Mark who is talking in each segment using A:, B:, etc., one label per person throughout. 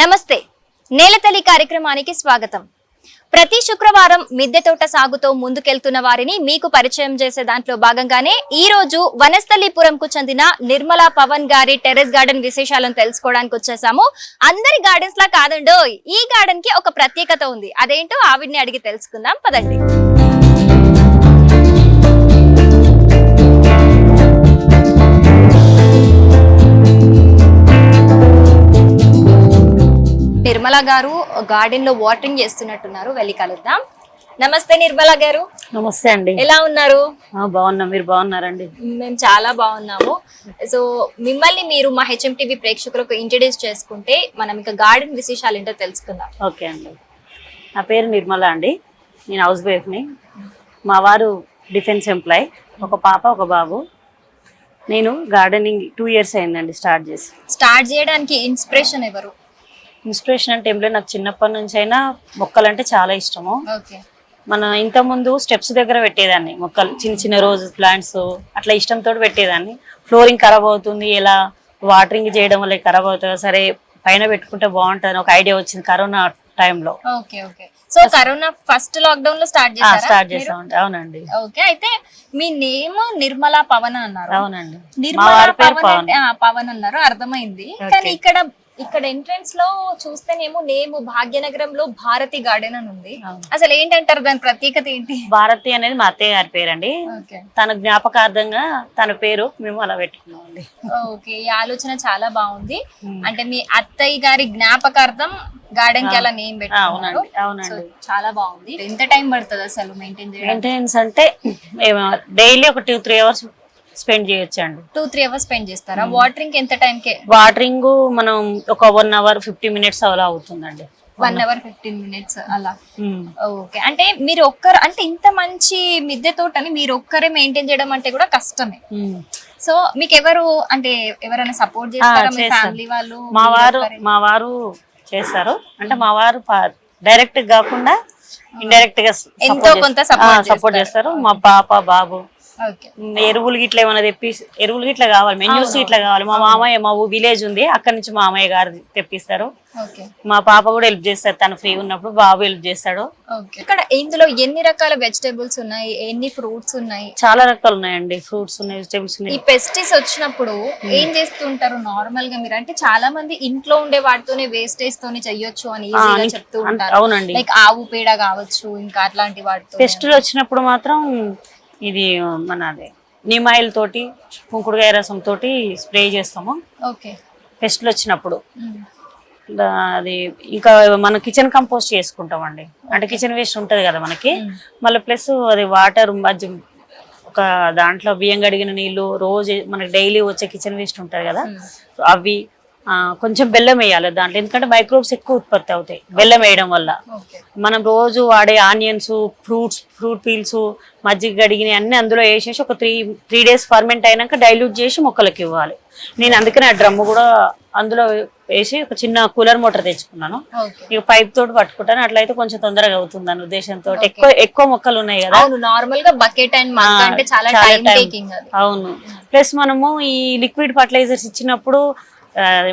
A: నమస్తే. నేలతల్లి కార్యక్రమానికి స్వాగతం. ప్రతి శుక్రవారం మిద్దె తోట సాగుతో ముందుకెళ్తున్న వారిని మీకు పరిచయం చేసే దాంట్లో భాగంగానే ఈ రోజు వనస్థలిపురంకు చెందిన నిర్మలా పవన్ గారి టెరెస్ గార్డెన్ విశేషాలను తెలుసుకోవడానికి వచ్చేసాము. అందరి గార్డెన్స్ లా కాదండో ఈ గార్డెన్కి ఒక ప్రత్యేకత ఉంది. అదేంటో ఆవిడ్ని అడిగి తెలుసుకుందాం. పదండి. నిర్మలా గారు గార్డెన్లో వాటరింగ్ చేస్తున్నట్టున్నారు. వెళ్ళి కలుద్దాం. నమస్తే నిర్మలా గారు.
B: నమస్తే అండి.
A: ఎలా ఉన్నారు?
B: బాగున్నా. మీరు బాగున్నారండి?
A: మేము చాలా బాగున్నాము. సో మిమ్మల్ని మీరు మా హెచ్ఎం టీవీ ప్రేక్షకులకు ఇంట్రడ్యూస్ చేసుకుంటే మనం ఇక గార్డెన్ విశేషాలు ఏంటో తెలుసుకుందాం.
B: ఓకే అండి. నా పేరు నిర్మల అండి. నేను హౌస్ వైఫ్ని మా వారు డిఫెన్స్ ఎంప్లాయ్ ఒక పాప ఒక బాబు. నేను గార్డెనింగ్ టూ ఇయర్స్ అయిందండి స్టార్ట్ చేసి.
A: స్టార్ట్ చేయడానికి ఇన్స్పిరేషన్ ఎవరు?
B: ఇన్స్పిరేషన్ అంటే ఏం లేదు. నాకు చిన్నప్పటి నుంచి అయినా మొక్కలంటే చాలా ఇష్టము. మన ఇంతకుముందు స్టెప్స్ దగ్గర పెట్టేదాన్ని మొక్కలు. చిన్న చిన్న రోజు ప్లాంట్స్ అట్లా ఇష్టంతో పెట్టేదాన్ని. ఫ్లోరింగ్ ఖరాబ్ అవుతుంది. ఎలా వాటరింగ్ చేయడం వల్ల ఖరాబ్ అవుతుంది? సరే పైన పెట్టుకుంటే బాగుంటుంది. ఒక ఐడియా వచ్చింది కరోనా టైంలో.
A: Okay okay. So corona first లాక్డౌన్లో స్టార్ట్ చేశారా
B: స్టార్ట్ చేసామండి. అవునండి.
A: ఓకే అయితే మీ నేమ్ నిర్మలా పవన్ అన్నారు.
B: అవునండి.
A: నిర్మలా పవన్ అంటే పవన్. అన్నారు. అర్థమైంది. కానీ ఇక్కడ ఇక్కడ ఎంట్రన్స్లో చూస్తేనేమో నేమ్ భాగ్యనగరంలో భారతి గార్డెన్ అని ఉంది. అసలు ఏంటంటారు దాని ప్రత్యేకత ఏంటి?
B: భారతి అనేది మా అత్తయ్య గారి పేరండి. తన జ్ఞాపకార్థంగా తన పేరు మేము అలా పెట్టుకున్నామండి
A: ఓకే ఈ ఆలోచన చాలా బాగుంది. అంటే మీ అత్తయ్య గారి జ్ఞాపకార్థం గార్డెన్కి అలా నేమ్
B: అవునండి
A: చాలా బాగుంది. ఎంత టైం పడుతుంది అసలు మెయింటైన్
B: మెయింటెనెన్స్ అంటే డైలీ ఒక టూ త్రీ అవర్స్ స్పెండ్ చేయొచ్చు అండి
A: టూ త్రీ అవర్స్ స్పెండ్ చేస్తారా వాటరింగ్ ఎంత టైం కే?
B: వాటరింగ్ మనం ఒక వన్ అవర్ ఫిఫ్టీ మినిట్స్ అలా అవుతుందండి.
A: వన్ అవర్ ఫిఫ్టీన్ మినిట్స్ అలా. ఓకే అంటే మీరు ఒక్కరు అంటే ఇంత మంచి మిద్దె తోటని మీరు ఒక్కరే మెయింటైన్ చేయడం అంటే కూడా కష్టమే. సో మీకు ఎవరు అంటే ఎవరైనా సపోర్ట్ చేస్తారా? మీ. ఫ్యామిలీ వాళ్ళు
B: మా వారు? మా వారు చేస్తారు. అంటే మా వారు డైరెక్ట్ కాకుండా ఇండైరెక్ట్గా
A: ఎంతో కొంత
B: సపోర్ట్ చేస్తారు. మా పాప బాబు ఎరువులు గిట్ల ఏమైనా తెప్పి ఎరువులు గిట్ల కావాలి మెన్యూస్ ఇట్లా కావాలి. మా మామయ్య మా విలేజ్ ఉంది అక్కడ నుంచి మా మామయ్య గారు తెప్పిస్తారు. మా పాప కూడా హెల్ప్ చేస్తారు తను ఫ్రీ ఉన్నప్పుడు బాబు హెల్ప్ చేస్తాడు.
A: ఇక్కడ ఇందులో ఎన్ని రకాల వెజిటేబుల్స్ ఉన్నాయి ఎన్ని ఫ్రూట్స్ ఉన్నాయి?
B: చాలా రకాలు ఉన్నాయండి ఫ్రూట్స్ ఉన్నాయి వెజిటేబుల్స్
A: ఈ
B: ఉన్నాయి
A: పెస్టిస్ వచ్చినప్పుడు ఏం చేస్తుంటారు నార్మల్గా మీరు? అంటే చాలా మంది ఇంట్లో ఉండే వాటితోనే వేస్టేజ్ తోనే చెయ్యొచ్చు అని ఈజీగా చెప్తూ ఉంటారు.
B: అవునండి.
A: లైక్ ఆవు పేడ కావచ్చు ఇంకా అట్లాంటి వాటితో
B: పెస్టులు వచ్చినప్పుడు మాత్రం ఇది మన అదే నిమాయిల్ తోటి కుంకుడుగాయ రసం తోటి స్ప్రే చేస్తాము.
A: ఓకే.
B: పెస్టులు వచ్చినప్పుడు. అది ఇంకా మనం కిచెన్ కంపోస్ట్ చేసుకుంటామండి. అంటే కిచెన్ వేస్ట్ ఉంటది కదా మనకి. మళ్ళీ ప్లస్ అది వాటర్ మధ్య ఒక దాంట్లో బియ్యం కడిగిన నీళ్ళు రోజు మనకి డైలీ వచ్చే కిచెన్ వేస్ట్ ఉంటది కదా. అవి కొంచెం బెల్లం వేయాలి దాంట్లో. ఎందుకంటే మైక్రోబ్స్ ఎక్కువ ఉత్పత్తి అవుతాయి బెల్లం వేయడం వల్ల. మనం రోజు వాడే ఆనియన్స్ ఫ్రూట్స్ ఫ్రూట్ పీల్స్ మజ్జిగ గడిగిన అన్ని అందులో వేసేసి ఒక త్రీ త్రీ డేస్ ఫర్మెంట్ అయినాక డైల్యూట్ చేసి మొక్కలకి ఇవ్వాలి. నేను అందుకనే ఆ డ్రమ్ము కూడా అందులో వేసి ఒక చిన్న కూలర్ మోటార్ తెచ్చుకున్నాను. ఇక పైప్ తోటి పట్టుకుంటాను. అట్లయితే కొంచెం తొందరగా అవుతుంది అనే ఉద్దేశంతో ఎక్కువ ఎక్కువ మొక్కలు ఉన్నాయి కదా.
A: నార్మల్గా బకెట్ అండ్ అంటే చాలా
B: అవును. ప్లస్ మనము ఈ లిక్విడ్ ఫర్టిలైజర్స్ ఇచ్చినప్పుడు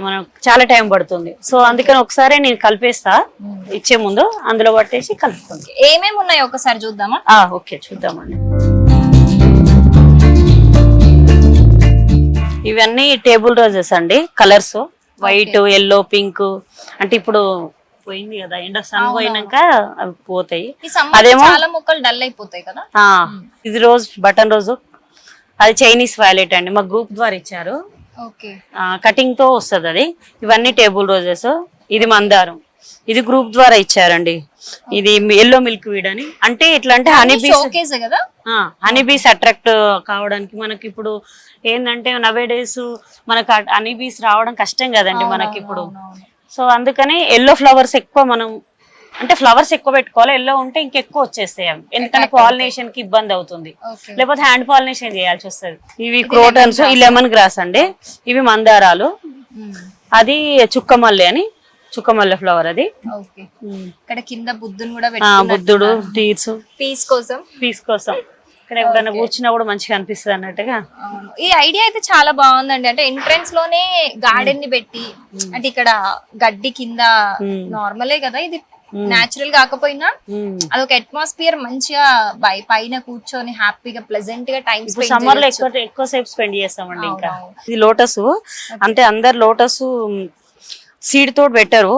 B: మనం చాలా టైం పడుతుంది. సో అందుకని ఒకసారి నేను కలిపేస్తా. ఇచ్చే ముందు అందులో పట్టేసి కలుపుకుంది.
A: ఏమేమి ఉన్నాయో ఒకసారి చూద్దామా?
B: ఓకే చూద్దామండి. ఇవన్నీ టేబుల్ రోజెస్ అండి కలర్స్. White yellow pink. అంటే ఇప్పుడు పోయింది కదా ఎండ సన్ పోయినాక అవి పోతాయి. అదేమో
A: చాలా మొక్కలు డల్ అయిపోతాయి కదా?
B: ఇది రోజ్ బటన్ రోజు. అది చైనీస్ వైలెట్ అండి మా గ్రూప్ ద్వారా ఇచ్చారు. కటింగ్తో వస్తుంది అది. ఇవన్నీ టేబుల్ రోజెస్. ఇది మందారం. ఇది గ్రూప్ ద్వారా ఇచ్చారండి. ఇది ఎల్లో మిల్క్ వీడ్ అని. అంటే ఎట్లా అంటే హనీ బీస్
A: షోకేస్ కదా?
B: హనీ బీస్ అట్రాక్ట్ కావడానికి మనకి ఇప్పుడు ఏంటంటే నవే డేస్ మనకు హనీ బీస్ రావడం కష్టం కదండి మనకి ఇప్పుడు సో అందుకని ఎల్లో ఫ్లవర్స్ ఎక్కువ మనం అంటే ఫ్లవర్స్ ఎక్కువ పెట్టుకోవాలి ఎల్లో ఉంటే ఇంకెక్కువ వచ్చేస్తాయి అవి. ఎందుకంటే పాలినేషన్కి ఇబ్బంది అవుతుంది. లేకపోతే హ్యాండ్ పాలినేషన్ చేయాల్సి వస్తుంది. ఇవి క్రోటన్స్ ఈ లెమన్ గ్రాస్ అండి. ఇవి మందారాలు. అది చుక్కమల్లె అని చుక్కమల్లె ఫ్లవర్ అది.
A: ఓకే ఇక్కడ కింద బుద్ధుని కూడా
B: బుద్ధుడు టీర్స్
A: పీస్ కోసం?
B: పీస్ కోసం. ఇక్కడ కూర్చున్నా కూడా మంచిగా అనిపిస్తుంది అన్నట్టుగా.
A: ఈ ఐడియా అయితే చాలా బాగుందండి. అంటే ఎంట్రన్స్లోనే గార్డెన్ని పెట్టి అంటే ఇక్కడ గడ్డి కింద నార్మలే కదా ఇది నాచురల్ కాకపోయినా
B: ఉమ్.
A: అదొక అట్మాస్ఫియర్ మంచిగా బై పైన కూర్చొని హ్యాపీగా ప్లెజెంట్గా టైం
B: సమ్మర్లో ఎక్కువ ఎక్కువ సేపు స్పెండ్ చేస్తామండి ఇంకా. ఇది లోటస్ అంటే అందరు లోటస్ సీడ్ తోటి పెట్టరు.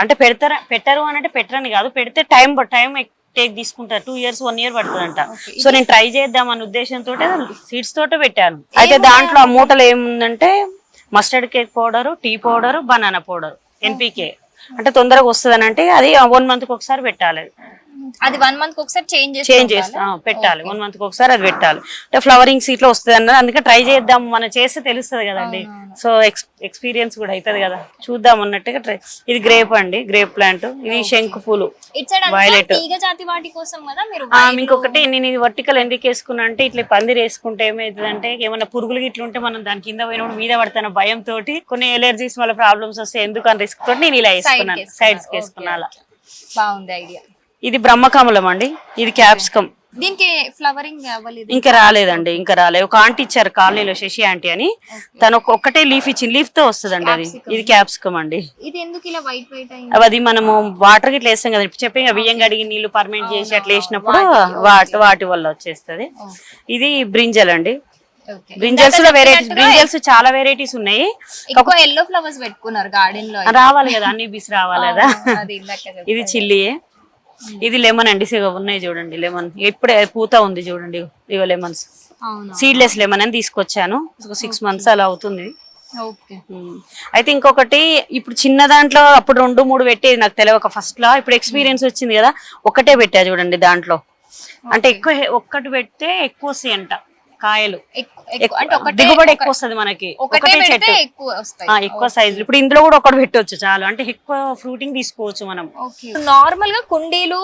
B: అంటే పెడతారా పెట్టరు అని అంటే పెట్టరని కాదు. పెడితే టైం టైం టేక్ తీసుకుంటారు. టూ ఇయర్స్ వన్ ఇయర్ పడుతుందంట. సో నేను ట్రై చేద్దాం అనే ఉద్దేశంతో సీడ్స్ తోటే పెట్టాను. అయితే దాంట్లో ఆ మూటలు ఏముందంటే mustard cake powder tea powder banana powder NPK అంటే తొందరగా వస్తుంది అంటే అది వన్ మంత్కి ఒకసారి పెట్టాలి.
A: అది వన్ మంత్ ఒకసారి చేంజ్
B: చేంజ్ చేస్తా పెట్టాలి? వన్ మంత్ ఒకసారి అది పెట్టాలి. అంటే ఫ్లవరింగ్ సీట్లో వస్తుంది అన్నది అందుకే ట్రై చేద్దాం. మనం చేస్తే తెలుస్తుంది కదండి. సో ఎక్స్పీరియన్స్ కూడా అవుతుంది కదా. చూద్దాం అన్నట్టుగా ట్రై ఇది గ్రేప్ అండి గ్రేప్ ప్లాంట్ ఇది శంకు పూలు.
A: It side
B: Violet.
A: తీగ జాతి వాటి కోసం కదా మీరు
B: ఆ, ఇంకొకటి నేను ఇది వర్టికల్ ఎందుకు వేసుకున్నా అంటే ఇట్లా పందిరి వేసుకుంటే ఏమైతుందంటే ఏమైనా పురుగులు గిట్ల ఉంటే మనం దాని కింద పోయినప్పుడు మీద పడతాను భయం తోటి కొన్ని ఎలర్జీస్ వల్ల ప్రాబ్లమ్స్ వస్తే ఎందుకు అని రిస్క్ తోటి నేను ఇలా వేసుకున్నాను. సైడ్స్ వేసుకున్నా
A: బాగుంది ఐడియా
B: ఇది బ్రహ్మకమలం అండి. ఇది క్యాప్సికమ్
A: దీనికి ఫ్లవరింగ్ అవ్వలేదు.
B: ఇంకా రాలేదండి ఇంకా రాలేదు ఒక ఆంటీ ఇచ్చారు కాలనీలో శశి ఆంటీ అని. తను ఒక- ఒక్కటే లీఫ్ ఇచ్చింది. లీఫ్తో వస్తుందండి అది. ఇది క్యాప్సికమ్ అండి.
A: ఇది ఎందుకు ఇలా వైట్ వైట్ అయింది?
B: అవి అది మనము వాటర్ గిట్ల వేస్తాం కదా. చెప్పి బియ్యం కడిగి నీళ్ళు పర్మనెంట్ చేసి అట్లా వేసినప్పుడు వాటి వాటి వల్ల వచ్చేస్తది. ఇది బ్రింజల్ అండి. బ్రింజల్స్లో వెరైటీస్ బ్రింజల్స్ చాలా వెరైటీస్ ఉన్నాయి.
A: ఎక్కువ ఎల్లో ఫ్లవర్స్ పెట్టుకున్నారు గార్డెన్లో
B: రావాలి కదా అన్ని బీస్ రావాలి కదా. ఇది చిల్లియే ఇది లెమన్ అండి. ఇగో ఉన్నాయి చూడండి లెమన్ ఇప్పుడే పూత ఉంది చూడండి. ఇగో లెమన్స్ సీడ్లెస్ లెమన్ అని తీసుకొచ్చాను. సిక్స్ మంత్స్ అలా అవుతుంది.
A: Okay
B: um. అయితే ఇంకొకటి ఇప్పుడు చిన్న దాంట్లో అప్పుడు రెండు మూడు పెట్టేది నాకు తెలియక ఫస్ట్లో. ఇప్పుడు ఎక్స్పీరియన్స్ వచ్చింది కదా ఒకటే పెట్టా చూడండి దాంట్లో. అంటే ఎక్కువ ఒక్కటి పెడితే ఎక్కువ వస్తాయి అంట కాయలు. దిగుబడి ఎక్కువ వస్తుంది మనకి.
A: ఒకటే
B: చెట్టు.
A: ఎక్కువ
B: సైజు ఇప్పుడు ఇందులో కూడా ఒకటి పెట్టవచ్చు చాలు. అంటే ఎక్కువ ఫ్రూటింగ్ తీసుకోవచ్చు మనం.
A: నార్మల్గా కుండీలు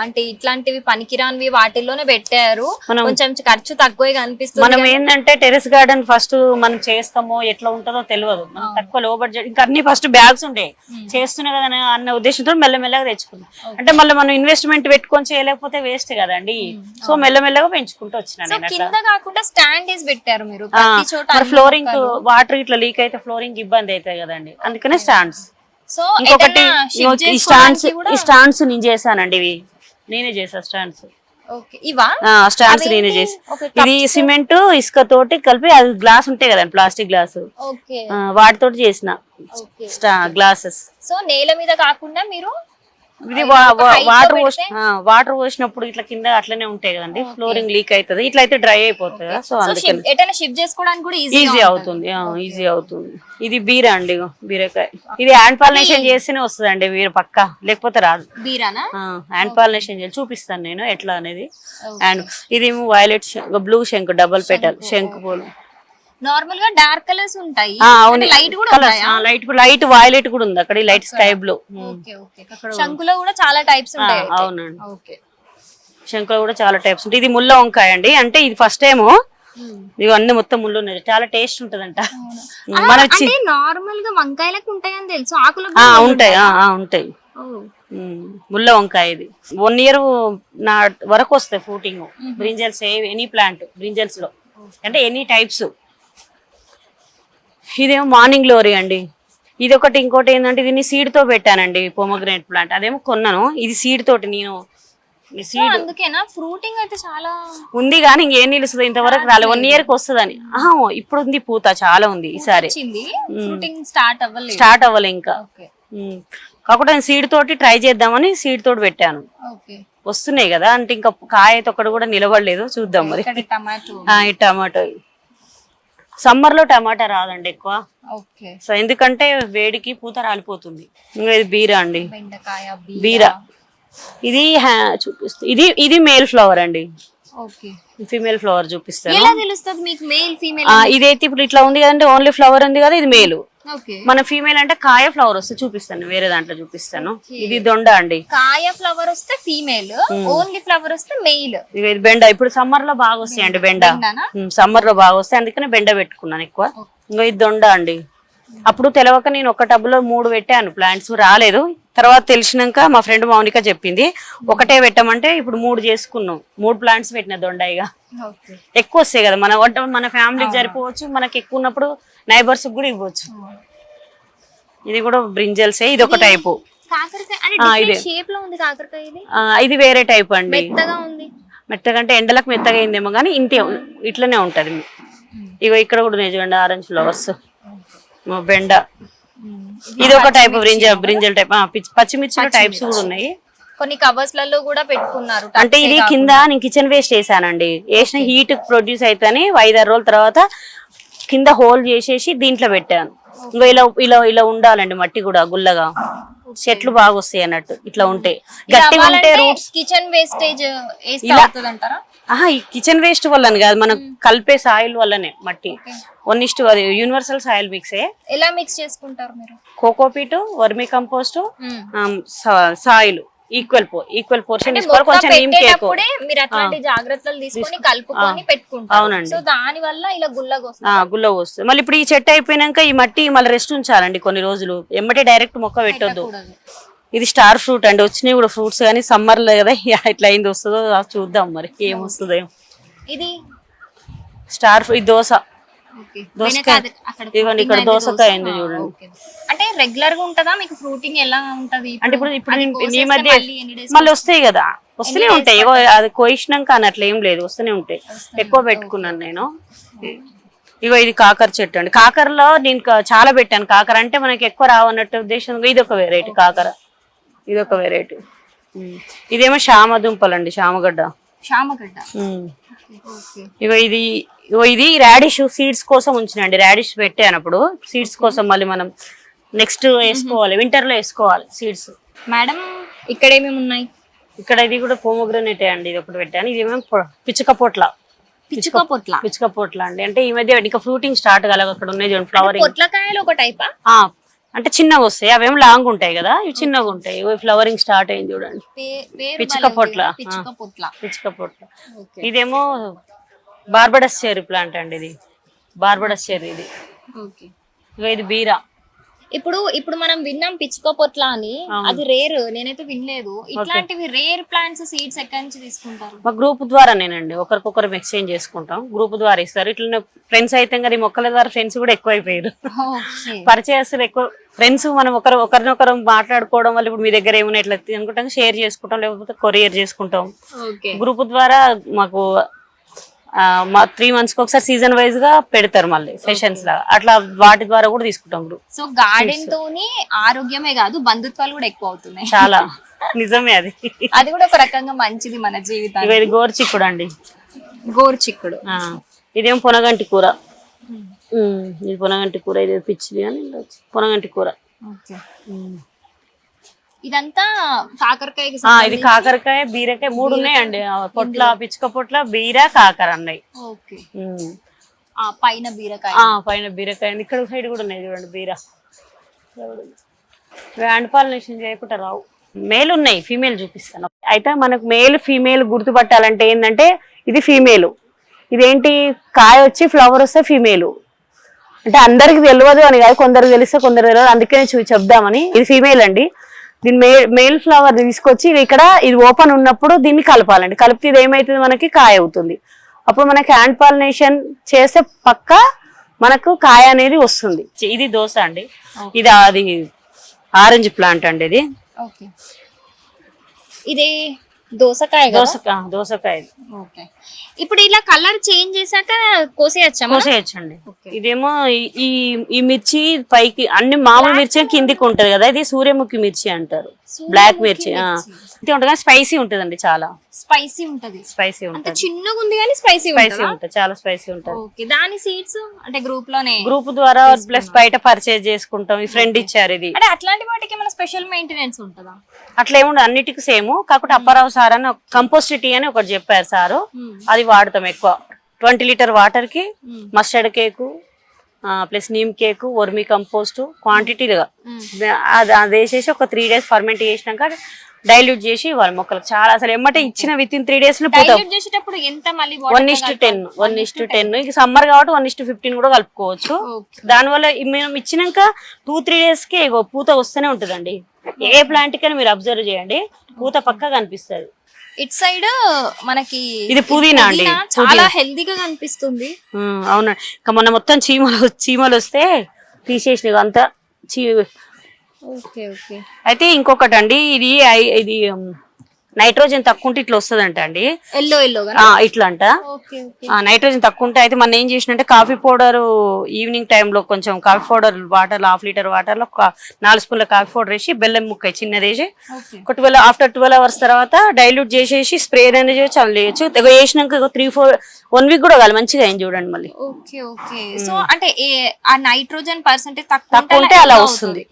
A: అంటే ఇట్లాంటివి పనికిరానివి వాటిల్లోనే పెట్టారు. కొంచెం ఖర్చు తక్కువే కనిపిస్తుంది
B: మనం ఏంటంటే టెరెస్ గార్డెన్ ఫస్ట్ మనం చేస్తామో ఎట్లా ఉంటుందో తెలియదు మనం తక్కువ లో బడ్జెట్ ఇంకా అన్ని ఫస్ట్ బ్యాగ్స్ ఉంటాయి చేస్తున్నా కదా అనే- అన్న ఉద్దేశంతో మెల్లమెల్లగా తెచ్చుకున్నాం. అంటే మళ్ళీ మనం ఇన్వెస్ట్మెంట్ పెట్టుకొని చేయలేకపోతే వేస్ట్ కదండి. సో మెల్లమెల్లగా పెంచుకుంటూ వచ్చినా
A: కింద కాకుండా స్టాండ్ వేసి పెట్టారు మీరు. ప్రతి చోట
B: ఫ్లోరింగ్ వాటర్ ఇట్లా లీక్ అయితే ఫ్లోరింగ్ ఇబ్బంది అవుతాయి కదండి. అందుకనే స్టాండ్స్
A: సో
B: ఇంకొకటి ఈ స్టాండ్స్
A: కూడా
B: ఈ స్టాండ్స్ నేను చేశానండి ఇవి. నేనే చేసా స్టాండ్స్ స్టాండ్స్ నేనే? చేసి ఇది సిమెంట్ ఇసుక తోటి కలిపి అది గ్లాస్ ఉంటాయి కదండి ప్లాస్టిక్ గ్లాస్ వాటితోటి చేసిన గ్లాసెస్
A: సో నేల మీద కాకుండా మీరు
B: ఇది వాటర్ వాటర్ పోసినప్పుడు ఇట్లా కింద అట్లనే ఉంటాయి కదండి. ఫ్లోరింగ్ లీక్ అవుతుంది ఇట్లా అయితే డ్రై అయిపోతుంది సో అందుకని.
A: షిఫ్ట్ చేసుకోవడానికి కూడా ఈజీ
B: అవుతుంది. ఈజీ అవుతుంది. ఇది బీర అండి బీరకాయ. ఇది హ్యాండ్ పాలినేషన్ చేస్తేనే వస్తుందండి బీర పక్క. లేకపోతే రాదు.
A: బీరానా?
B: హ్యాండ్ పాలినేషన్ చేయాలి చూపిస్తాను నేను ఎట్లా అనేది. అండ్ ఇది వైలెట్ బ్లూ శంకు డబల్ పెటల్ శంకు పూలు.
A: నార్మల్గా డార్క్ కలర్స్ ఉంటాయి లైట్ కూడా
B: లైట్ లైట్ వైలెట్ కూడా ఉంది అక్కడ light sky blue
A: okay okay శంకులో కూడా చాలా టైప్స్ ఉంటాయి.
B: అవునండి.
A: ఓకే
B: శంకులో కూడా చాలా టైప్స్ ఉంటాయి. ఇది ముల్ల వంకాయ అండి. అంటే ఇది ఫస్ట్ ఏమో ఇవి అన్ని మొత్తం ముళ్ళు ఉన్నాయి. చాలా టేస్ట్ ఉంటదంట. మన
A: అంటే నార్మల్గా వంకాయలకు ఉంటాయని తెలుసు. ఆకులు
B: ఉంటాయి. ఉంటాయి? ఉమ్, ముల్ల వంకాయ ఇది. వన్ ఇయర్ నా వరకు వస్తాయి ఫ్రూటింగ్ బ్రింజల్స్ ఎనీ ప్లాంట్ బ్రింజల్స్లో. అంటే ఎనీ టైప్స్ ఇదేమో మార్నింగ్ గ్లోరీ అండి. ఇది ఒకటి ఇంకోటి ఏంటంటే దీన్ని సీడ్తో పెట్టానండి పొమగ్రనేట్ ప్లాంట్ అదేమో కొన్నాను. ఇది సీడ్ తోటి నేను సీడ్
A: అందుకేనా? ఫ్రూటింగ్ అయితే చాలా
B: ఉంది కానీ ఇంకేం నిలుస్తుంది? ఇంతవరకు రాలే. వన్ ఇయర్కి వస్తుందని. ఆహా, ఇప్పుడు ఉంది పూత చాలా ఉంది ఈసారి.
A: స్టార్ట్ అవ్వలేదు.
B: స్టార్ట్ అవ్వలే ఇంకా. నేను సీడ్ తోటి ట్రై చేద్దామని సీడ్ తోటి పెట్టాను. వస్తున్నాయి కదా. అంటే ఇంకా కాయ అయితే ఒకటి కూడా నిలబడలేదు. చూద్దాం మరి.
A: టమాటో
B: టమాటో సమ్మర్లో టమాటా రాదండి ఎక్కువ.
A: ఓకే.
B: సో ఎందుకంటే వేడికి పూత రాలిపోతుంది. ఇంకా ఇది బీర అండి.
A: బెండకాయ
B: బీర. ఇది చూపిస్తా ఇది ఇది మేల్ ఫ్లవర్ అండి.
A: ఓకే.
B: ఫీమేల్ ఫ్లవర్ చూపిస్తాను. ఇదైతే ఇప్పుడు ఇట్లా ఉంది కదంటే ఓన్లీ ఫ్లవర్ ఉంది కదా ఇది మేలు మన ఫీమేల్ అంటే కాయ ఫ్లవర్ వస్తే చూపిస్తాను వేరే దాంట్లో చూపిస్తాను. ఇది దొండ అండి.
A: కాయ ఫ్లవర్ వస్తే ఫీమేల్ ఓన్లీ ఫ్లవర్ వస్తే మెయిల్
B: ఇది బెండ ఇప్పుడు సమ్మర్లో బాగా వస్తాయండి బెండ.
A: బెండానా?
B: సమ్మర్లో బాగా వస్తాయి అందుకనే బెండ పెట్టుకున్నాను ఎక్కువ. ఇంకా ఇది దొండ అండి. అప్పుడు తెలవక నేను ఒక టబ్లో మూడు పెట్టాను ప్లాంట్స్ రాలేదు. తర్వాత తెలిసినాక మా ఫ్రెండ్ మౌనిక చెప్పింది ఒకటే పెట్టమంటే ఇప్పుడు మూడు చేసుకున్నాం. మూడు ప్లాంట్స్ పెట్టిన దొండయిగా ఎక్కువ వస్తాయి కదా మన వంట మన ఫ్యామిలీకి సరిపోవచ్చు మనకి ఎక్కువ ఉన్నప్పుడు నైబర్స్ కూడా ఇవ్వచ్చు. ఇది కూడా బ్రింజల్సే ఇది ఒక టైపు.
A: అంటే
B: ఇదే. వేరే టైప్ అండి.
A: మెత్తగా
B: మెత్తగంటే ఎండలకు మెత్తగా అయిందేమో కానీ ఇంతే ఇట్లనే ఉంటది. ఇగో ఇక్కడ కూడా చూడండి ఆరెంజ్ ఫ్లవర్స్. బెండ. ఇది ఒక టైప్ బ్రింజల్ బ్రింజల్ టైప్. పచ్చిమిర్చిలో టైప్స్ కూడా ఉన్నాయి.
A: కొన్ని కవర్స్లలో కూడా పెట్టుకున్నారు
B: అంటే ఇది కింద నేను కిచెన్ వేస్ట్ వేసానండి వేసిన హీట్ ప్రొడ్యూస్ అయితేనే ఐదారు రోజుల తర్వాత కింద హోల్ చేసేసి దీంట్లో పెట్టాను. ఇంకా ఇలా ఇలా ఇలా ఉండాలండి మట్టి కూడా గుల్లగా. చెట్లు బాగా వస్తాయి అన్నట్టు ఇట్లా ఉంటాయి గట్టిగా ఉంటే రూట్స్
A: కిచెన్ వేస్టేజ్
B: ఆహా ఈ కిచెన్ వేస్ట్ వల్లనే కాదు మనం కలిపే సాయిల్ వల్లనే మట్టి. వన్ ఇస్ట్ అది యూనివర్సల్ సాయిల్ మిక్సే
A: ఎలా మిక్స్ చేసుకుంటారు మీరు?
B: Cocopeat vermi compost soil. Equal equal portion తీసుకోవాలి. కొంచెం నీమ్ కేక్
A: మీరు అట్లాంటి జాగ్రత్తలు తీసుకొని కలుపుకొని పెట్టుకుంటారు.
B: అవునండి.
A: సో దాని వల్ల ఇలా గుల్లగా వస్తుంది.
B: మళ్ళీ ఇప్పుడు ఈ చెట్టు అయిపోయినాక ఈ మట్టి మళ్ళీ రెస్ట్ ఉంచాలండి కొన్ని రోజులు. ఎమ్మటే డైరెక్ట్ మొక్క పెట్టొద్దు. ఇది స్టార్ ఫ్రూట్ అండి. వచ్చినాయి కూడా ఫ్రూట్స్ కానీ సమ్మర్లో కదా ఇట్లా అయింది వస్తుందో చూద్దాం మరి. ఏం వస్తుందో
A: ఇది?
B: స్టార్ ఫ్రూట్ దోశ. దోసకాయ. ఇదిగోండి ఇక్కడ దోసకాయ ఉంది చూడండి.
A: అంటే రెగ్యులర్గా ఉంటదా? మీకు ఫ్రూటింగ్ ఎలా ఉంటది?
B: అంటే ఇప్పుడు ఇప్పుడు ఈ- మధ్య
A: మళ్ళీ
B: వస్తాయి కదా? వస్తూనే ఉంటాయి. అది అని అట్లా ఏం లేదు. వస్తూనే ఉంటాయి. ఎక్కువ పెట్టుకున్నాను నేను. ఇగో ఇది కాకర చెట్టు అండి. కాకరలో నేను చాలా పెట్టాను. కాకర అంటే మనకి ఎక్కువ రావన్నట్టు ఉద్దేశంగా ఇది ఒక వెరైటీ కాకర. ఇది ఒక వెరైటీ ఇదేమో శామ దుంపలు అండి శామగడ్డ
A: శామగడ్డ
B: ఇగో ఇది ఇది రాడిష్ సీడ్స్ కోసం ఉంచినండి. రాడిష్ పెట్టాను అప్పుడు సీడ్స్ కోసం మళ్ళీ మనం నెక్స్ట్ వేసుకోవాలి. వింటర్లో వేసుకోవాలి సీడ్స్
A: మేడం ఇక్కడ ఏమేమి ఉన్నాయి?
B: ఇక్కడ ఇది కూడా పోమోగ్రనేటే అండి. ఇది ఒకటి పెట్టాను. ఇది ఏమో పిచ్చుక పొట్ల.
A: పిచ్చుక పొట్ల.
B: పిచ్చుక పొట్ల అండి. అంటే ఈ మధ్య ఇంకా ఫ్రూటింగ్ స్టార్ట్ కాలేదు. అక్కడ ఉన్నాయి చూడండి ఫ్లవరింగ్
A: పొట్లకాయలు ఒక టైపా
B: అంటే చిన్నగా వస్తాయి. అవేం లాంగ్ ఉంటాయి కదా. ఇవి చిన్నగా ఉంటాయి. ఫ్లవరింగ్ స్టార్ట్ అయింది చూడండి. పిచ్చుక. పొట్ల.
A: పిచ్చుక పొట్ల.
B: ఇదేమో బార్బడస్ చెర్రీ ప్లాంట్ అండి ఇది. బార్బడస్ చెర్రీ ఇది.
A: ఓకే.
B: ఇది బీరా.
A: ఇప్పుడు ఇప్పుడు మనం విన్నాం పిచ్చుక పొట్ల అని. అది రేర్ నేనైతే వినలేదు. ఇట్లాంటివి రేర్ ప్లాంట్స్ సీడ్స్ ఎక్కడి నుంచి తీసుకుంటారు?
B: మా గ్రూప్ ద్వారానేనండి ఒకరికొకరు ఎక్స్చేంజ్ చేసుకుంటాం. గ్రూప్ ద్వారా ఇస్తారు. ఇట్లనే ఫ్రెండ్స్ అయితే ఈ మొక్కల ద్వారా ఫ్రెండ్స్ కూడా ఎక్కువ అయిపోయారు పరిచయస్తులు ఎక్కువ ఫ్రెండ్స్ మనం ఒకరు ఒకరినొకరు మాట్లాడుకోవడం వల్ల ఇప్పుడు మీ దగ్గర ఏమైనా ఇట్లా అనుకుంటాం. షేర్ చేసుకుంటాం. లేకపోతే కొరియర్ చేసుకుంటాం. గ్రూప్ ద్వారా మాకు మా త్రీ మంత్స్కి ఒకసారి సీజన్ వైజ్గా పెడతారు మళ్ళీ సెషన్స్ లాగా అట్లా వాటి ద్వారా కూడా తీసుకుంటాం గ్రూప్
A: సో గార్డెన్ తోని ఆరోగ్యమే కాదు బంధుత్వాలు కూడా ఎక్కువ అవుతున్నాయి.
B: చాలా. నిజమే అది.
A: అది కూడా ఒక రకంగా మంచిది మన
B: ఇవి ఇది గోరుచిక్కుడు అండి.
A: గోరు చిక్కుడు
B: ఇదేం పొనగంటి కూర. ఉమ్, ఇది పొనగంటి కూర ఇది పిచ్చిది అని. పొనగంటి కూర.
A: ఓకే ఇదంతా కాకరకాయకి
B: ఆ, ఇది కాకరకాయ బీరకాయ మూడు ఉన్నాయండి. పొట్ల పిచ్చుక పొట్ల బీర కాకర అన్నాయి
A: ఓకే. పైన బీరకాయ.
B: పైన బీరకాయ. ఇక్కడ సైడ్ కూడా ఉన్నాయి చూడండి బీర. హ్యాండ్ పాలినేషన్ చేయకుండా రావు. మేల్ ఉన్నాయి ఫీమేల్ చూపిస్తాను. అయితే మనకు మేల్ ఫీమేల్ గుర్తుపట్టాలంటే ఏంటంటే ఇది ఫీమేల్ ఇదేంటి? కాయ వచ్చి ఫ్లవర్ వస్తే ఫీమేల్ అంటే అందరికి తెలియదు అని కాదు కొందరు తెలిస్తే కొందరు తెలియదు. అందుకే నేను చూ- చెప్దామని. ఇది ఫీమేల్ అండి. దీని మే మేల్ ఫ్లవర్ తీసుకొచ్చి ఇది ఇక్కడ ఇది ఓపెన్ ఉన్నప్పుడు దీన్ని కలపాలండి. కలిపితే ఇది ఏమైతుంది మనకి కాయ అవుతుంది. అప్పుడు మనకి హ్యాండ్ పాలినేషన్ చేస్తే పక్క మనకు కాయ అనేది వస్తుంది. ఇది దోశ అండి. ఇది అది ఆరెంజ్ ప్లాంట్ అండి ఇది.
A: ఓకే. ఇది దోసకాయ కదా?
B: దోస ఆ, దోసకాయ.
A: ఓకే. ఇప్పుడు ఇలా కలర్ చేంజ్ చేశాక కోసేయచ్చా?
B: కోసేయచ్చండి. ఇదేమో ఈ- ఈ మిర్చి పైకి అన్ని మామూలు మిర్చి కిందికి ఉంటది కదా ఇది సూర్యముఖి మిర్చి అంటారు. బ్లాక్ మిర్చి ఉంటుంది స్పైసీ ఉంటదండి చాలా.
A: స్పైసీ ఉంటది.
B: స్పైసీ ఉంటుంది.
A: చిన్నగా ఉంది కానీ స్పైసీ
B: స్పైసీ
A: ఉంటదా?
B: చాలా స్పైసీ ఉంటుంది.
A: దాని సీడ్స్ అంటే గ్రూప్లోనే
B: గ్రూప్ ద్వారా ప్లస్ బయట పర్చేజ్ చేసుకుంటాం. ఈ ఫ్రెండ్ ఇచ్చారు ఇది.
A: అంటే అట్లాంటి వాటికి మన స్పెషల్ మెయింటెనెన్స్ ఉంటదా?
B: అట్లా ఏముండదు అన్నిటికీ సేమ్ కాకపోతే అప్పారావు సార్ అని కంపోస్ట్ టీ అని ఒకటి చెప్పారు సారు. అది వాడతాం ఎక్కువ. ట్వంటీ లీటర్ వాటర్కి mustard cake plus neem cake vermi compost క్వాంటిటీగా అది అది వేసేసి ఒక త్రీ డేస్ ఫర్మెంట్ చేసినాక డైల్యూట్ చేసి ఇవ్వాలి మొక్కలకు. చాలా అసలు ఎమ్మటే ఇచ్చిన విత్ ఇన్ త్రీ
A: డేస్లో
B: one is to ten one is to ten ఇక సమ్మర్ కాబట్టి వన్ ఇస్ టు ఫిఫ్టీన్ కూడా కలుపుకోవచ్చు. దానివల్ల మేము ఇచ్చినాక టూ త్రీ డేస్కి పూత వస్తూనే ఉంటుందండి. ఏ ప్లాంట్ కైనా మీరు అబ్జర్వ్ చేయండి. పూత పక్క కనిపిస్తుంది.
A: ఇట్ సైడ్ మనకి
B: ఇది పుదీనా అండి.
A: చాలా హెల్దీగా కనిపిస్తుంది.
B: అవునండి ఇంకా మొన్న మొత్తం చీమలు చీమలు వస్తే తీసేసినవి అంతా చీ
A: ఓకే ఓకే.
B: అయితే ఇంకొకటి అండి ఇది ఇది నైట్రోజన్ తక్కువ ఉంటే ఇట్లా వస్తుందంట అండి.
A: ఎల్లో ఎల్లోగా?
B: ఆ, ఇట్లా అంట నైట్రోజన్ తక్కువ ఉంటే అయితే మనం ఏం చేసినంటే కాఫీ పౌడర్ ఈవినింగ్ టైంలో కొంచెం coffee powder water half litre వాటర్లో ఒక నాలుగు స్పూన్ల కాఫీ పౌడర్ వేసి బెల్లం ముక్క చిన్నది వేసి ఒక ట్వెల్వ్ ఆఫ్టర్ ట్వెల్వ్ అవర్స్ తర్వాత డైల్యూట్ చేసేసి స్ప్రే అనేది చేయొచ్చు అలా చేయొచ్చు. వేసినాక త్రీ ఫోర్ వన్ వీక్ కూడా కాదు మంచిగా అయింది చూడండి మళ్ళీ.
A: Okay okay. సో అంటే ఆ నైట్రోజన్ పర్సెంటేజ్ తక్కువ
B: తక్కువ ఉంటే అలా వస్తుంది.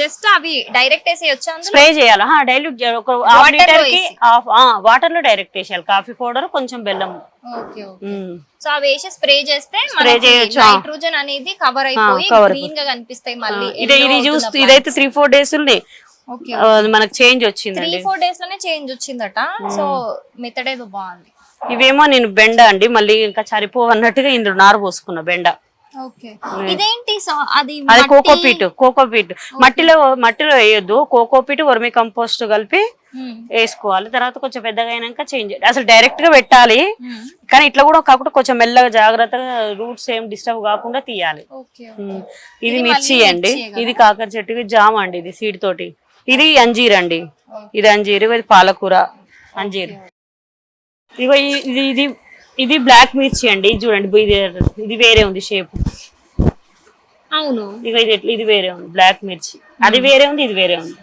A: జస్ట్ అవి డైరెక్ట్ అందులో?
B: స్ప్రే చేయాలి? డైల్యూట్ ఒక హాఫ్ లీటర్కి
A: వేసి.
B: వాటర్లో డైరెక్ట్ వేసేయాలి. కాఫీ పౌడర్ కొంచెం బెల్లం.
A: సో అవి వేసి స్ప్రే చేస్తే
B: Spray చేయొచ్చు, ఆ.
A: నైట్రోజన్ అనేది కవర్ అయిపోయి గ్రీన్గా కనిపిస్తాయి మళ్ళీ
B: ఇది ఇది చూస్తూ ఇదైతే త్రీ ఫోర్ డేస్ ఉంది. మనకు చేంజ్
A: త్రీ
B: వచ్చిందండి
A: ఫోర్ డేస్లోనే చేంజ్ వచ్చిందట. సో మెథడ్ ఏదో బాగుంది.
B: ఇవేమో నేను బెండ అండి మళ్ళీ ఇంకా సరిపో అన్నట్టుగా ఇందులో నారు పోసుకున్నా బెండ.
A: ఇదేంటి అది
B: కోకోపీట్ కోకోపీట్ మట్టిలో మట్టిలో వేయొద్దు. కోకోపీట్ వర్మి కంపోస్ట్ కలిపి. వేసుకోవాలి. తర్వాత కొంచెం పెద్దగా అయినాక చేంజ్ అసలు డైరెక్ట్గా పెట్టాలి. కానీ ఇట్లా కూడా కాకుండా కొంచెం మెల్లగా జాగ్రత్తగా రూట్స్ ఏం డిస్టర్బ్ కాకుండా తీయాలి. ఇది మిర్చి అండి. ఇది కాకర చెట్టు ఇది జామ అండి ఇది సీడ్ తోటి. ఇది అంజీర్ అండి. ఇది అంజీర్ ఇది పాలకూర అంజీర్. ఇగో ఈ- ఇది ఇది ఇది బ్లాక్ మిర్చి అండి. ఇది చూడండి ఇది ఇది వేరే ఉంది షేప్
A: అవును.
B: ఇక ఇది ఇది వేరే ఉంది బ్లాక్ మిర్చి. అది వేరే ఉంది ఇది వేరే ఉంది.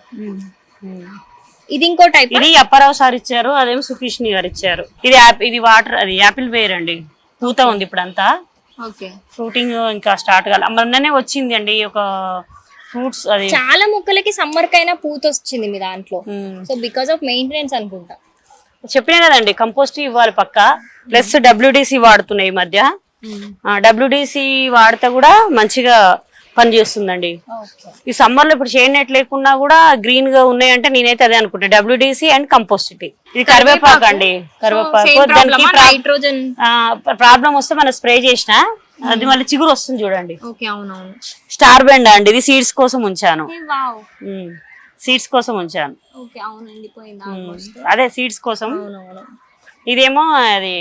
A: ఇది ఇంకో టైప్
B: ఇది అప్పారావు సార్ ఇచ్చారు అదేమో సుకృష్ణి గారు ఇచ్చారు. ఇది ఇది వాటర్ అది యాపిల్ వేర్ అండి. పూత ఉంది ఇప్పుడు అంతా ఫ్రూటింగ్ ఇంకా స్టార్ట్ కాలే మొన్ననే వచ్చింది అండి ఒక ఫ్రూట్స్ అది.
A: చాలా మొక్కలకి సమ్మర్ కైనా పూత వచ్చింది మీ దాంట్లో. సో బికాస్ ఆఫ్ మెయింటెనెన్స్ అనుకుంటా.
B: చెప్పినా కదండి కంపోస్ట్ ఇవ్వాలి పక్క. ప్లస్ డబ్ల్యూడిసి వాడుతున్నాయి ఈ మధ్య. డబ్ల్యూడిసి వాడితే కూడా మంచిగా పనిచేస్తుందండి
A: ఓకే.
B: ఈ సమ్మర్లో ఇప్పుడు చేయనట్టు లేకున్నా కూడా గ్రీన్గా ఉన్నాయంటే నేనైతే అదే అనుకుంటా. డబ్ల్యూడిసి అండ్ కంపోస్ట్ ఇది కరివేపాకు. అండి. కరివేపాకు. దానికి
A: నైట్రోజన్
B: ప్రాబ్లం వస్తే మనం స్ప్రే చేసిన అది మళ్ళీ చిగురు వస్తుంది చూడండి. స్టార్ బెండ్ అండి. ఇది సీడ్స్ కోసం ఉంచాను. సీడ్స్ కోసం ఉంచాను.
A: ఆల్మోస్ట్
B: అదే సీడ్స్ కోసం. ఇదేమో అది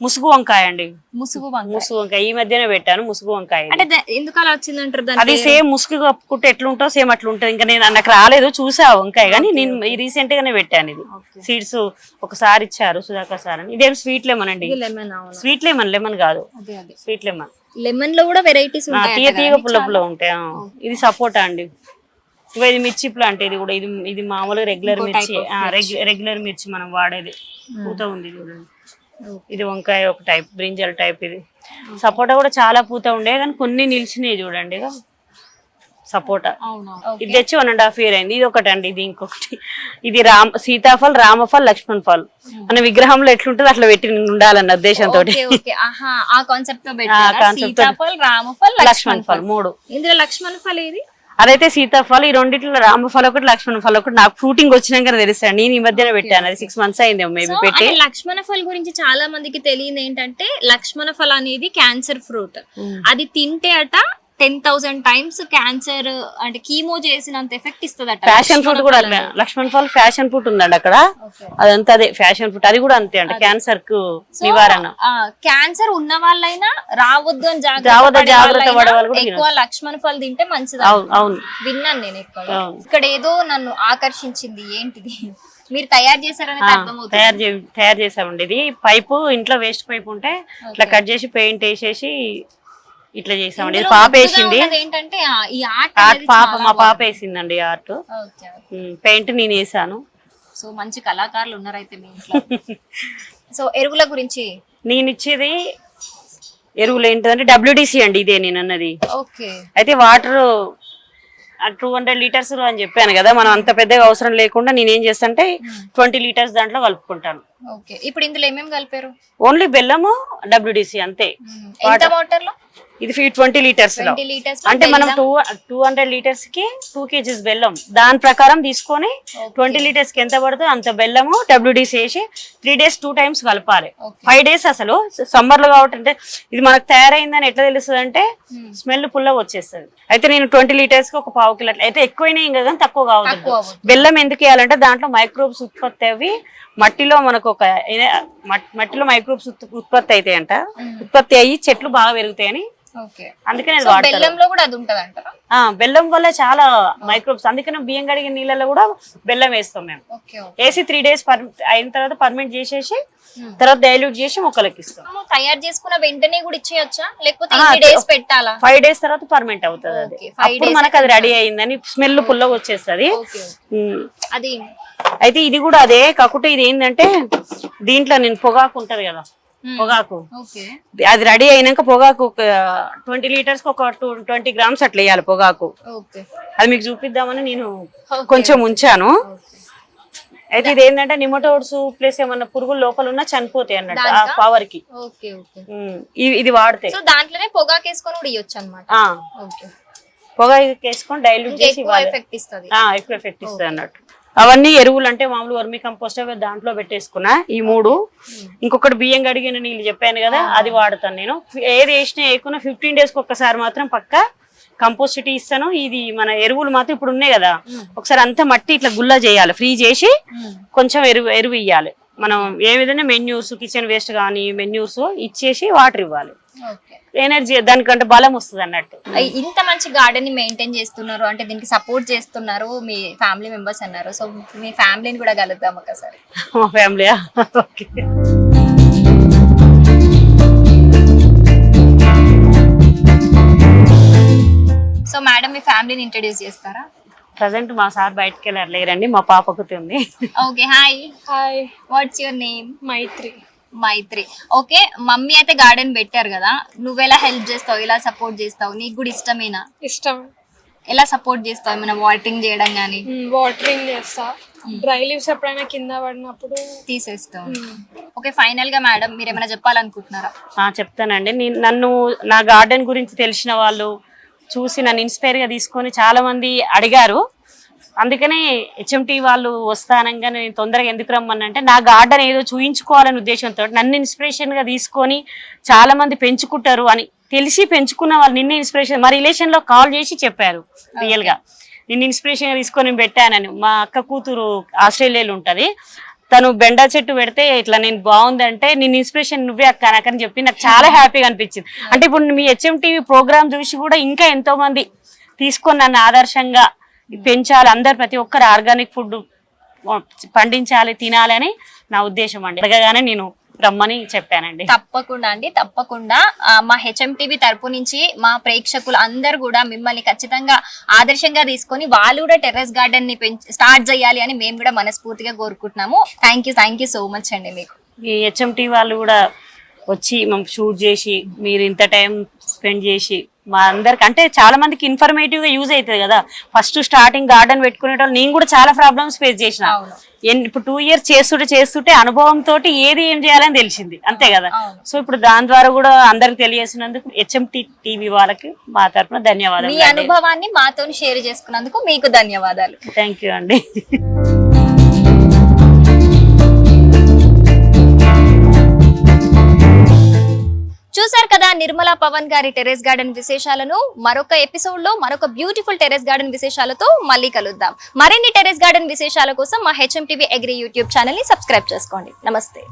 B: ముసుగు వంకాయ అండి.
A: ముసుగు వంకాయ.
B: ముసుగు వంకాయ. ఈ మధ్యనే పెట్టాను ముసుగు వంకాయ.
A: అంటే ఎందుకు అలా వచ్చిందంటారు దాన్ని
B: అది సేమ్ ముసుగు కప్పుకుంటే ఎట్లుంటో సేమ్ అట్లా ఉంటుంది ఇంకా నేను నాకు రాలేదు చూసా వంకాయ కానీ నేను రీసెంట్ గానే పెట్టాను ఇది. సీడ్స్ ఒకసారి ఇచ్చారు సుధాకర్ సార్ అని. ఇదేం స్వీట్ లెమన్ అండి? స్వీట్ లెమన్ లెమన్ కాదు. Sweet lemon.
A: లెమన్లో కూడా వెరైటీస్
B: తీయ తీగ పుల్ల పుల్ల ఉంటాయి. ఇది సపోటా అండి. ఇది మిర్చి ప్లాంట్ ఇది కూడా. ఇది ఇది మామూలుగా రెగ్యులర్ మిర్చి రెగ్యులర్ మిర్చి. మనం వాడేది. పూత ఉంది చూడండి. ఇది వంకాయ ఒక టైప్ బ్రింజల్ టైప్ ఇది. సపోటా కూడా చాలా పూత ఉండే కానీ కొన్ని నిలిచినాయి చూడండి సపోటా. ఇది తెచ్చి వన్ అండ్ హాఫ్ ఇయర్ అయింది. ఇది ఒకటి అండి ఇది ఇంకొకటి. ఇది రామ సీతాఫల్ రామఫల్ లక్ష్మణ్ ఫల్. మన విగ్రహంలో ఎట్లుంటుంది అట్లా పెట్టి ఉండాలన్న ఉద్దేశంతో
A: కాన్సెప్ట్తో రామఫల్
B: లక్ష్మణ్ ఫల్. మూడు.
A: ఇందులో లక్ష్మణ్ ఫల్ ఏది?
B: అదైతే సీతాఫల్ ఈ రెండిట్లో రామఫల్ ఒకటి లక్ష్మణ ఫల్ ఒకటి నాకు ఫ్రూటింగ్ వచ్చినాక తెలుస్తాను నేను ఈ మధ్యన పెట్టాను అది సిక్స్ మంత్స్ అయింది మేబీ పెట్టి.
A: లక్ష్మణ ఫల్ గురించి చాలా మందికి తెలియదు ఏంటంటే లక్ష్మణ ఫల్ అనేది క్యాన్సర్ ఫ్రూట్ అది తింటే అట టెన్ థౌసండ్ టైమ్స్ క్యాన్సర్ అంటే కీమో చేసినంత ఎఫెక్ట్ ఇస్తుంది అట
B: ఫ్యాషన్ ఫ్రూట్ కూడా లక్ష్మణ్ ఫల్ ఫ్యాషన్ ఫ్రూట్ ఉందండి అక్కడ. అదంతా అదే ఫ్యాషన్ ఫ్రూట్ అది కూడా అంతే అండి క్యాన్సర్కు నివారణ.
A: క్యాన్సర్ ఉన్న వాళ్ళైనా రావద్దు అని జాగ్రత్త
B: జాగ్రత్త
A: ఎక్కువ లక్ష్మణ ఫల్ తింటే మంచిది
B: అవును
A: విన్నాను నేను ఎక్కువ. ఇక్కడ ఏదో నన్ను ఆకర్షించింది ఏంటిది? మీరు తయారు చేశారని
B: తయారు చే తయారు చేసామండి ఇది పైపు ఇంట్లో వేస్ట్ పైప్ ఉంటే ఇట్లా కట్ చేసి పెయింట్ వేసేసి ఇట్లా చేసామండి ఇది పాప వేసింది.
A: ఏంటంటే ఈ ఆర్ట్
B: పాప మా పాప వేసిందండి ఆర్ట్ పెయింట్ నేను వేసాను.
A: సో మంచి కళాకారులు ఉన్నారైతే మీ ఇంట్లో. సో ఎరువుల గురించి?
B: నేను ఇచ్చేది ఎరువులు ఏంటంటే డబ్ల్యూడిసి అండి ఇదే నేను అన్నది.
A: ఓకే.
B: అయితే వాటర్ టూ హండ్రెడ్ లీటర్స్ అని చెప్పాను కదా మనం అంత పెద్దగా అవసరం లేకుండా నేను ఏం చేస్తానంటే ట్వంటీ లీటర్స్ దాంట్లో కలుపుకుంటాను.
A: ఓకే. ఇప్పుడు ఇందులో ఏమేమి కలిపారు?
B: ఓన్లీ బెల్లము డబ్ల్యూడిసి అంతే.
A: వాటర్
B: ఇది ట్వంటీ లీటర్స్లో.
A: ట్వంటీ లీటర్స్
B: అంటే మనం టూ టూ హండ్రెడ్ లీటర్స్కి టూ కేజీస్ బెల్లం. దాని ప్రకారం తీసుకొని ట్వంటీ లీటర్స్కి ఎంత పడుతుందో అంత బెల్లము డబ్ల్యూడీసీ వేసి త్రీ డేస్ టూ టైమ్స్ కలపాలి. ఫైవ్ డేస్ అసలు. సమ్మర్లో కాబట్టి అంటే ఇది మనకు తయారైందని ఎట్లా తెలుస్తుంది అంటే స్మెల్ పుల్లగా వచ్చేస్తుంది. అయితే నేను ట్వంటీ లీటర్స్కి ఒక పావు కిలో అయితే ఎక్కువైనా ఇంకా కానీ తక్కువ కావద్దు. బెల్లం ఎందుకు వేయాలంటే దాంట్లో మైక్రోబ్స్ ఉత్పత్తి అవి మట్టిలో మనకు ఒక మట్టిలో మైక్రోబ్స్ ఉత్- ఉత్పత్తి అవుతాయంట ఉత్పత్తి అయ్యి చెట్లు బాగా పెరుగుతాయని అందుకనే
A: బెల్లంలో కూడా అది ఉంటది అంటారా
B: ఆ బెల్లం వల్ల చాలా మైక్రోబ్స్ అందుకనే బియ్యం కడిగిన నీళ్ళలో కూడా బెల్లం వేస్తాం మేము. వేసి త్రీ డేస్ అయిన తర్వాత పర్మిట్ చేసేసి తర్వాత డైల్యూట్ చేసి మొక్కలకి ఇస్తాం.
A: తయారు చేసుకున్న వెంటనే కూడా ఇచ్చేయచ్చా? లేకపోతే డేస్ పెట్టాలా?
B: ఫైవ్ డేస్ తర్వాత పర్మిట్ అవుతుంది అది. అప్పుడు మనకు అది రెడీ అయిందని స్మెల్ పుల్లగా వచ్చేస్తుంది. ఉమ్.
A: అది
B: అయితే ఇది కూడా అదే కాకుంటే ఇది ఏంటంటే దీంట్లో నేను పొగాకు ఉంటది కదా. పొగాకు. అది రెడీ అయినాక పొగాకు ట్వంటీ లీటర్స్ ఒక టూ ట్వంటీ గ్రామ్స్ అట్లా వేయాలి పొగాకు. అది మీకు చూపిద్దామని నేను కొంచెం ఉంచాను. అయితే ఇది ఏంటంటే నిమటోడ్స్ ప్లస్ ఏమన్నా పురుగులు లోపల ఉన్నా చనిపోతాయి అన్నట్టు ఆ పవర్కి. ఇది వాడితే.
A: సో దాంట్లోనే పొగాకు వేసుకొని కూడా ఇవ్వచ్చు అనమాట
B: ఆ,
A: ఓకే.
B: పొగ వేసుకొని డైల్యూట్ చేసి
A: ఎఫెక్ట్ ఇస్తుంది.
B: అన్నట్టు. అవన్నీ ఎరువులు అంటే మామూలు వర్మి కంపోస్ట్ అవి దాంట్లో పెట్టేసుకున్నా. ఈ మూడు. ఇంకొకటి బియ్యం కడిగిన నీళ్ళు చెప్పాను కదా అది వాడతాను నేను. ఏది వేసినా వేయకున్నా ఫిఫ్టీన్ డేస్కి ఒక్కసారి మాత్రం పక్క కంపోస్ట్ టీ ఇస్తాను. ఇది మన ఎరువులు మాత్రం ఇప్పుడు ఉన్నాయి కదా. ఒకసారి అంతా మట్టి ఇట్లా గుల్ల చేయాలి. ఫ్రీ చేసి కొంచెం ఎరువు ఎరువు ఇవ్వాలి మనం ఏ విధంగా మెన్యూస్ కిచెన్ వేస్ట్ కానీ మెన్యూస్ ఇచ్చేసి వాటర్ ఇవ్వాలి. ఎనర్జీ దానికంటే బలం వస్తుంది అన్నట్టు.
A: ఇంత మంచి గార్డెన్ని మెయింటైన్ చేస్తున్నారు అంటే దీనికి సపోర్ట్ చేస్తున్నారు మీ ఫ్యామిలీ మెంబర్స్ అన్నారు. సో మీ ఫ్యామిలీని కూడా కలుద్దాం ఒకసారి.
B: మా ఫ్యామిలీయా ఓకే
A: సో మేడం మీ ఫ్యామిలీని ఇంట్రడ్యూస్ చేస్తారా?
B: ప్రజెంట్ మా సార్ బయటకు వెళ్ళారు లేరండి. మా పాపకు ఉంది.
A: Okay hi
C: hi
A: what's your name
C: Maitri
A: Maitri. Okay mummy అయితే గార్డెన్ పెట్టారు కదా నువ్వెలా హెల్ప్ చేస్తావు ఎలా సపోర్ట్ చేస్తావు నీకు కూడా ఇష్టమేనా?
C: ఇష్టం.
A: ఎలా సపోర్ట్ చేస్తావు ఏమైనా వాటరింగ్ చేయడం కానీ
C: వాటరింగ్ చేస్తా. డ్రై లీవ్స్ ఎప్పుడైనా కింద పడినప్పుడు
A: తీసేస్తావు. ఓకే ఫైనల్గా మేడం మీరు ఏమైనా చెప్పాలనుకుంటున్నారా?
B: ఆ, చెప్తానండి. నేను నన్ను నా గార్డెన్ గురించి తెలిసిన వాళ్ళు చూసి నన్ను ఇన్స్పైర్గా తీసుకొని చాలా మంది అడిగారు. అందుకనే హెచ్ఎంటీ వాళ్ళు వస్తానంగా నేను తొందరగా ఎందుకు రమ్మనంటే నా గార్డెన్ ఏదో చూయించుకోవాలనే ఉద్దేశంతో నన్ను ఇన్స్పిరేషన్గా తీసుకొని చాలా మంది పెంచుకుంటారు అని తెలిసి పెంచుకున్న వాళ్ళు నిన్న ఇన్స్పిరేషన్ మా రిలేషన్లో కాల్ చేసి చెప్పారు రియల్గా నిన్ను ఇన్స్పిరేషన్గా తీసుకొని పెట్టానని. మా అక్క కూతురు ఆస్ట్రేలియాలో ఉంటుంది. తను బెండా చెట్టు పెడితే ఇట్లా నేను బాగుందంటే నేను ఇన్స్పిరేషన్ నువ్వే అక్క నాకని చెప్పి నాకు చాలా హ్యాపీగా అనిపించింది. అంటే ఇప్పుడు మీ హెచ్ఎం టీవీ ప్రోగ్రామ్ చూసి కూడా ఇంకా ఎంతో మంది తీసుకొని నన్ను ఆదర్శంగా పెంచాలి. అందరు ప్రతి ఒక్కరు ఆర్గానిక్ ఫుడ్ పండించాలి తినాలి అని నా ఉద్దేశం అండి. అడగగానే నేను రమ్మని చెప్పానండి.
A: తప్పకుండా అండి తప్పకుండా. మా హెచ్ఎం టీవీ తరపు నుంచి మా ప్రేక్షకులు అందరు కూడా మిమ్మల్ని ఖచ్చితంగా ఆదర్శంగా తీసుకొని వాళ్ళు కూడా టెర్రస్ గార్డెన్ని స్టార్ట్ చేయాలి అని మేము కూడా మనస్ఫూర్తిగా కోరుకుంటున్నాము. Thank you thank you so much అండి మీకు.
B: ఈ హెచ్ఎంటి వాళ్ళు కూడా వచ్చి మనం షూట్ చేసి మీరు ఇంత టైం స్పెండ్ చేసి మా అందరికి అంటే చాలా మందికి ఇన్ఫర్మేటివ్గా యూజ్ అవుతుంది కదా. ఫస్ట్ స్టార్టింగ్ గార్డెన్ పెట్టుకునేటప్పుడు నేను కూడా చాలా ప్రాబ్లమ్స్ ఫేస్ చేసిన. ఇప్పుడు టూ ఇయర్స్ చేస్తుంటే చేస్తుంటే అనుభవం తోటి ఏది ఏం చేయాలని తెలిసింది. అంతే కదా. సో ఇప్పుడు దాని ద్వారా కూడా అందరికి తెలియజేసినందుకు హెచ్ఎంటి టీవీ వాళ్ళకి మా తరఫున
A: మీ
B: ధన్యవాదాలు.
A: అనుభవాన్ని మాతో షేర్ చేసుకున్నందుకు మీకు ధన్యవాదాలు.
B: థ్యాంక్ యూ అండి.
A: చూసారు కదా నిర్మలా పవన్ గారి టెరెస్ గార్డెన్ విశేషాలను. మరొక ఎపిసోడ్లో మరొక బ్యూటిఫుల్ టెరెస్ గార్డెన్ విశేషాలతో మళ్ళీ కలుద్దాం. మరిన్ని టెరెస్ గార్డెన్ విశేషాల కోసం మా హెచ్ఎం టీవీ అగ్రి యూట్యూబ్ ఛానల్ని సబ్స్క్రైబ్ చేసుకోండి. నమస్తే.